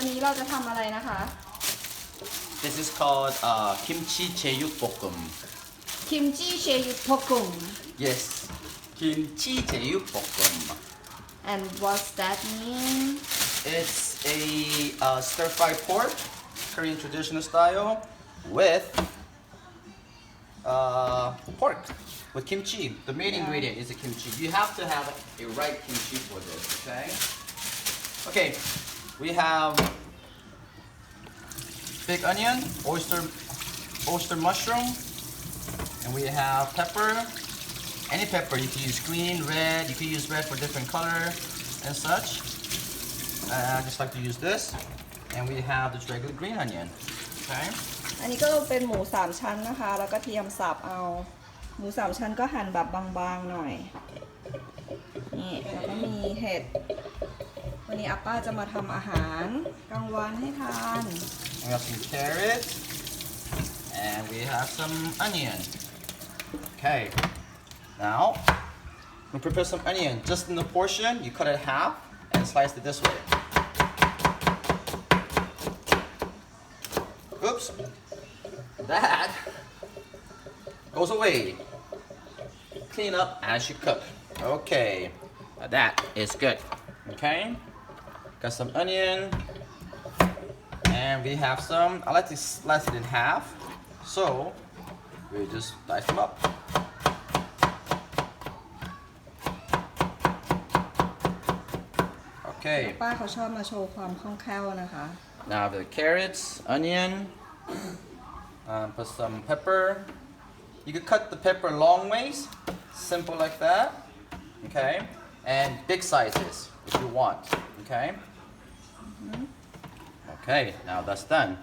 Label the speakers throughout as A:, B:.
A: วันนี้เราจะทำอะไรนะคะ
B: This is called uh, kimchi cheyuk bokkeum.
A: คิมจิเชยุทโกุง
B: Yes, kimchi cheyuk bokkeum.
A: and what's that mean
B: It's a uh, stir fried pork, Korean traditional style, with uh, pork, with kimchi. The main ingredient is kimchi. You have to have a right kimchi for this, okay? Okay, we have big onion, oyster, oyster mushroom, and we have pepper. Any pepper, you can use green, red. You can use red for different color and such. Uh, I just like to use this. And we have this regular green onion. Okay.
A: อันนี้ก็เป็นหมูสามชั้นนะคะ แล้วก็เทียมสับเอา หมูสามชั้นก็หั่นแบบบางๆหน่อย นี่แล้วก็มีเห็ด วั นนี้อาป้าจะมาทำอาหารกลางวันให้ทาน
B: We have some carrot. And we have some onion. Okay. Now, we prepare some onion. Just in the portion, you cut it in half and slice it this way. Oops. That goes away. Clean up as you cook. Okay. Now that is good. Okay. Got some onion. And we have some, I like to slice it in half. So we just dice them up. Okay.
A: ป้าเขาชอบมาโชว์ความคล่องแคล่วนะคะ
B: Now the carrots, onion, um, put some pepper. You could cut the pepper long ways, simple like that. Okay, and big sizes if you want. Okay. Okay, now that's done.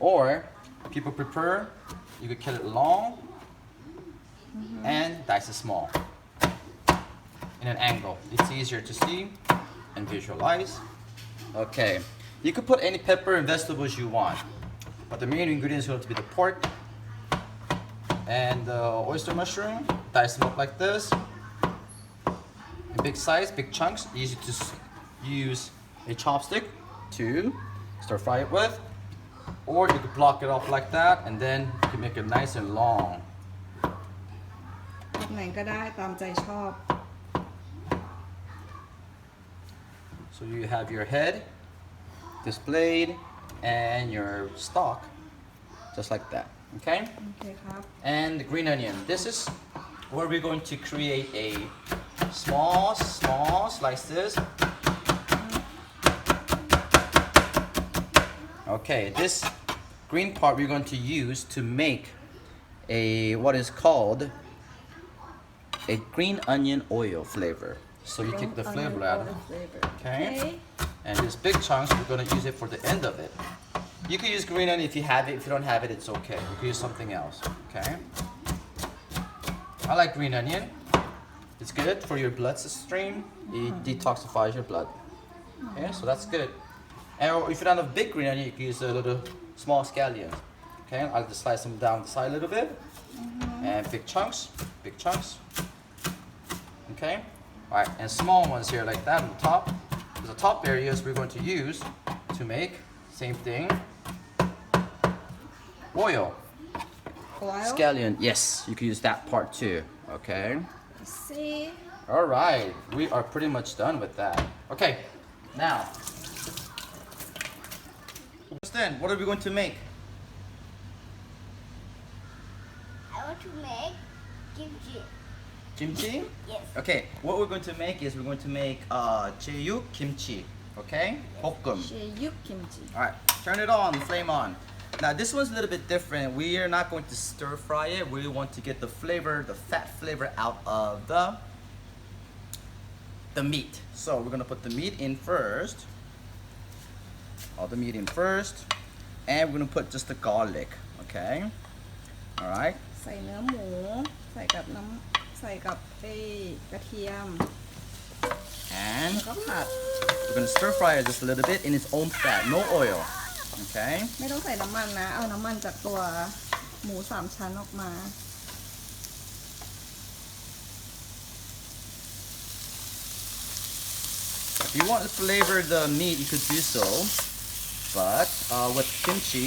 B: Or people prefer you could cut it long and dice it small in an angle. It's easier to see and visualize. Okay, you could put any pepper and vegetables you want, but the main ingredient is going to be the pork and the oyster mushroom. Dice them up like this. In big size, big chunks. Easy to use a chopstick to stir fry it with, or you could block it off like that, and then you can make it nice and long.
A: แบบไหนก็ได้ตามใจชอบ
B: So you have your head displayed and your stalk, just like that. Okay.
A: โอเคครับ
B: and the green onion. This is where we're going to create a small, small slices. Okay, this green part we're going to use to make a what is called a green onion oil flavor. So you take the flavor out.
A: Flavor.
B: Okay. And these big chunks, we're gonna use it for the end of it. You can use green onion if you have it. If you don't have it, it's okay. You can use something else. Okay. I like green onion. It's good for your blood stream. It detoxifies your blood. Okay, so that's good. Eh, and if you don't have big green onion, you can use a little small scallion. Okay, I'll just slice them down the side a little bit. Mm -hmm. And big chunks, big chunks. Okay, all right, and small ones here like that on the top. The top areas we're going to use to make, same thing, oil.
A: Oil?
B: Scallion, yes, you can use that part too, okay?
A: See.
B: All right, we are pretty much done with that. Okay, now then, what are we going to make?
C: I want to make kimchi.
B: Kimchi?
C: yes.
B: Okay, what we're going to make is we're going to make uh, kimchi. Okay?
A: Bokkum. Jeyuk
B: kimchi. Alright, turn it on, flame on. Now this one's a little bit different. We are not going to stir fry it. We want to get the flavor, the fat flavor out of the the meat. So we're gonna put the meat in first All the meat in first, and we're gonna put just the garlic. Okay. All right.
A: ใส่เนื้อหมู ใส่กับน้ำใส่กับไอ้กระเทียม
B: And
A: แล้วก็ผัด
B: we're gonna stir fry it just a little bit in its own fat, no oil. Okay.
A: ไม่ต้องใส่น้ำมันนะ เอาน้ำมันจากตัวหมูสามชั้นออกมา
B: Like If you want to flavor the meat, you could do so. But uh, with kimchi,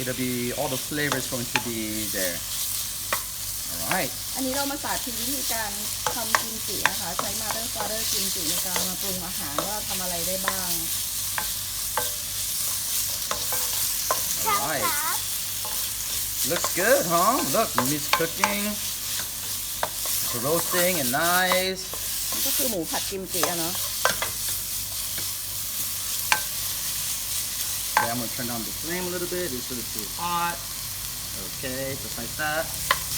B: it'll be all the flavors going to be there. All right.
A: อันนี้เรามาสาธิตวิธีการทำกิมจินะคะ ใช้มาเตอร์ฟาเดอร์กิมจิในการมาปรุงอาหารว่าทำอะไรได้บ้าง
C: ช่าง
B: All
C: ค
B: right.
C: รับ
B: Looks good, huh? Look, meat's cooking. It's roasting and nice.
A: นี่ก็คือหมูผัดกิมจิอะเนาะ
B: I'm gonna turn down the flame a little bit. A little too hot. Okay, just like that.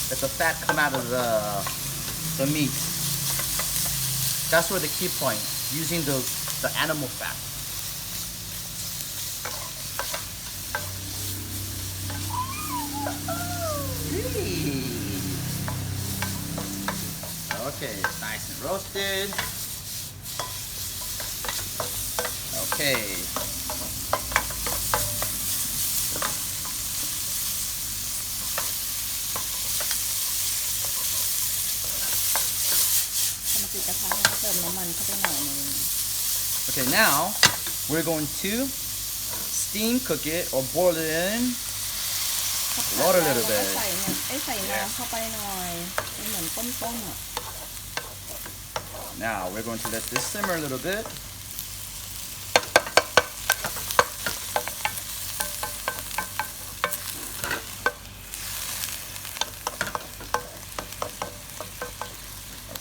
B: Let the fat come out of the the meat. That's where the key point. Using the the animal fat. Okay, it's nice and roasted. Okay.
A: ทำมาติดกระทะแล้วก็เติมน้ำมันเข้าไปหน่อยนึง
B: Okay, now we're going to steam cook it or boil it in. Water a little
A: แล้ว
B: bit.
A: ก็ใส่เนี่ยไอ้ยใส่น้ำเข้าไปหน่อยเป็นเหมือนต้มๆอ่ะ
B: Now we're going to let this simmer a little bit.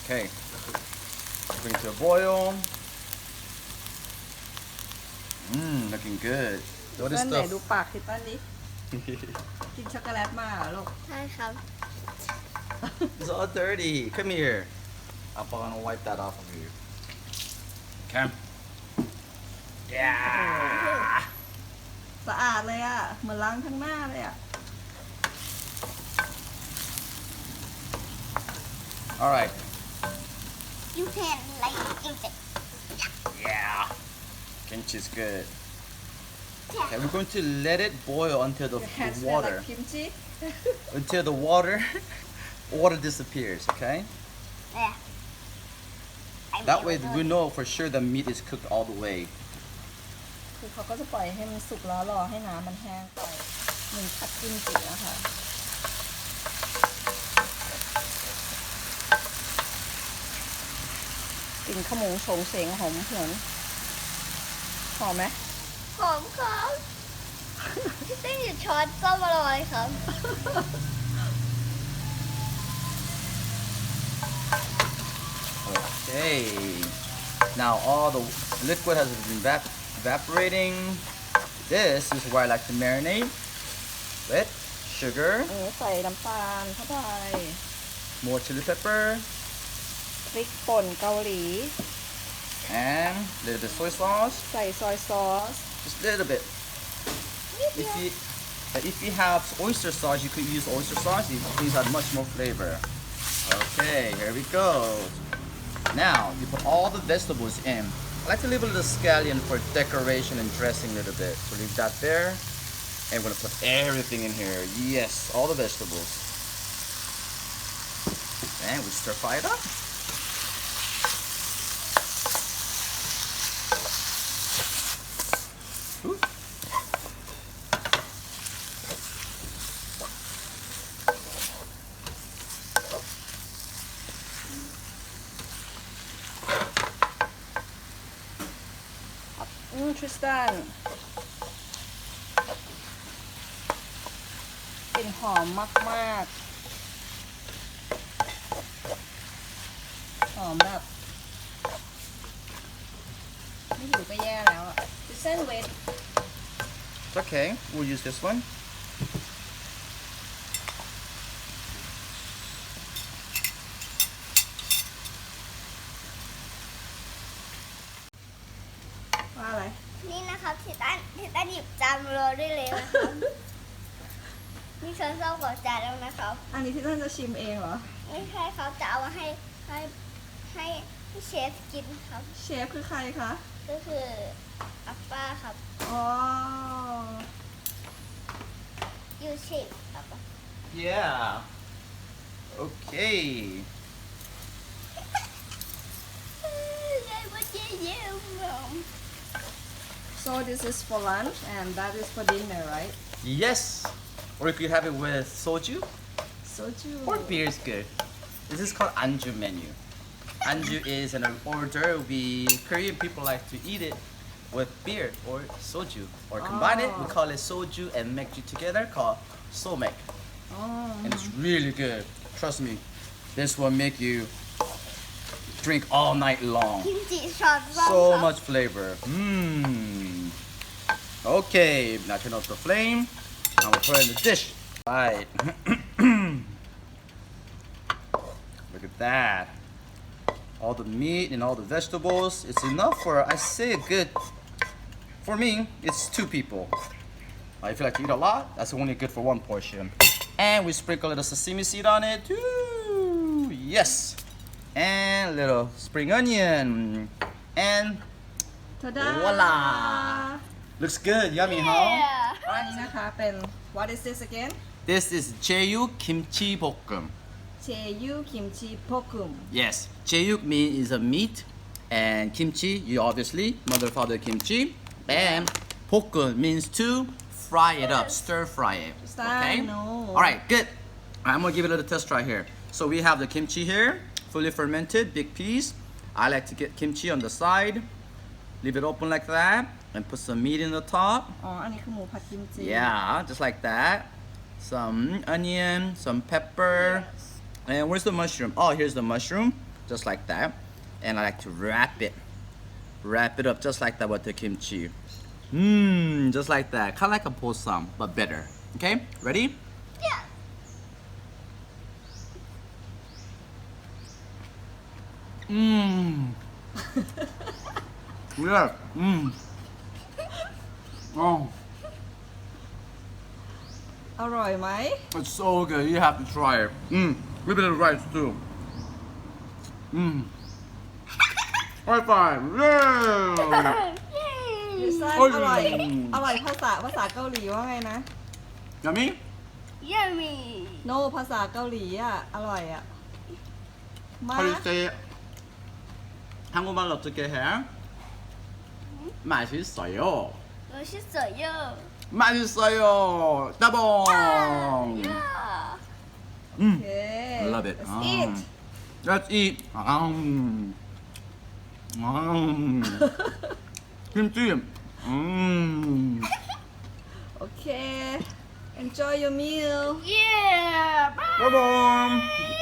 B: Okay, bring it to a boil. Mmm, looking good. What
A: เต้
B: is
A: นไหนดู
B: the
A: ปากทิตตันดิกินช็อกโกแลตมาเหรอลูก
C: ใช่ครับ
B: It's all dirty. Come here. I'm gonna wipe that off of you. Okay. Yeah.
A: สะอาดเลยอ่ะ เหมือนล้างทั้งหน้าเลยอ่ะ
B: All right.
C: you can like give it
B: Yeah. Kimchi's good. Okay, we're going to let it boil until the,
A: Your
B: the
A: hands smell
B: water
A: like kimchi
B: until the water water disappears. Okay.
C: there I
B: That
C: will
B: way
C: do
B: we
C: it.
B: know for sure the meat is cooked all the way.
A: คือเขาก็จะปล่อยให้มันสุกแล้วรอให้น้ำมันแห้งไปหนึ่งผัดกิมจินะคะ กลิ่นขโมงโฉงเฉงหอมหวนหอมไหม
C: หอมครับพี่เต้นหยุดช้อนส้มอร่อยครับ
B: Okay. Now all the liquid has been evap- evaporating. This is where I like to marinate with sugar,
A: เออใส่น้ำตาลเข้าไป
B: more chili pepper,
A: พริกป่นเกาหลี
B: and a little bit soy sauce.
A: ใส่ซอยซอส
B: Just a little bit. If you uh, if you have oyster sauce, you could use oyster sauce. These these add much more flavor. Okay, here we go. Now you put all the vegetables in. I like to leave a little scallion for decoration and dressing a little bit. So leave that there. And we're gonna put everything in here. Yes, all the vegetables. And we stir fry it up.
A: อืมทริสตันกลิ่นหอมมากๆ หอมแบบ ไม่หิวก็แย่แล้วอะเส้นเวท
B: It's okay. We'll use this one.
A: ว่าอะไร
C: นี่ นะครับทิตันทิตันหยิบจานรอได้เลยนะครับนี่ช้อนส้อมกับจานแล้วนะครับ
A: อันนี้ที่ท่านจะชิมเองเหรอ
C: ไม่ใช่เขาจะเอามาให้ให้ให้ให้เชฟกินครับ
A: เชฟคือใครคะ
C: ก็คืออัปป้าครับ
A: อ๋อ
C: ยูชิอัปป้า
B: Yeah. Okay.
C: ยายว่าเจ๊ Yeah.
A: So this is for lunch and that is for dinner right
B: Yes. Or you could have it with soju
A: soju
B: or beer is good. This is called anju menu. Anju is an order we Korean people like to eat it with beer or soju or combine it. We
A: Oh.
B: call it soju and mekju together called somek.
A: oh
B: and it's oh. really good. Trust me, this will make you drink all night long.
C: Kimchi shot.
B: So much flavor. Mmm. Okay, now turn off the flame. Now we'll put it in the dish. Alright. Look at that. All the meat and all the vegetables. It's enough for, I say, a good. For me, it's two people. Uh, if you like to eat a lot, that's only good for one portion. And we sprinkle a little sesame seed on it too. Yes. And a little spring onion. And
A: Ta-da!
B: Voila! looks good, yummy, huh?
C: Yeah.
A: อันนี้นะคะเป็น what is this again
B: This is Jeyu kimchi bokkum.
A: Jeju kimchi pokum
B: Yes, Jeyu mean is a meat, and kimchi, you obviously mother father kimchi, and bokkum means to fry it up, stir fry it.
A: Stir,
B: Okay.
A: no.
B: All right, good. All right, I'm gonna give it a little test try here. So we have the kimchi here, fully fermented, big piece. I like to get kimchi on the side, leave it open like that, and put some meat in the top.
A: อ๋อ อันนี้คือหมูผัดกิมจิ
B: Yeah, just like that. Some onion, some pepper. And where's the mushroom? Oh, here's the mushroom. Just like that. And I like to wrap it. Wrap it up just like that with the kimchi. Mmm, just like that. Kind of like a posam, but better. Okay, ready?
C: Yeah.
B: Mmm. yeah. Mmm. Oh,
A: อร่อยไหม
B: it's so good. You have to try it. Mmm. With a little rice too. Mmm. High five. Yeah.
A: ดิซัน
B: โอ้ย
A: อร่อย อร่อยภาษาภาษาเกาหลีว่าไงนะ
B: Yummy?
C: Yummy.
A: no ภาษาเกาหลีอ่ะ อร่อยอ่ะ มา
B: How do you say it? 한국말로 어떻게 해? 맛있어요.
C: 맛있어요.
B: 맛있어요. 따봉.
A: 야.
B: 음.
A: I
B: love it. That's
A: it.
B: Let's eat. 음. 음. 김치. 음.
A: Okay. Enjoy your meal.
C: Yeah. Bye.
B: 따봉.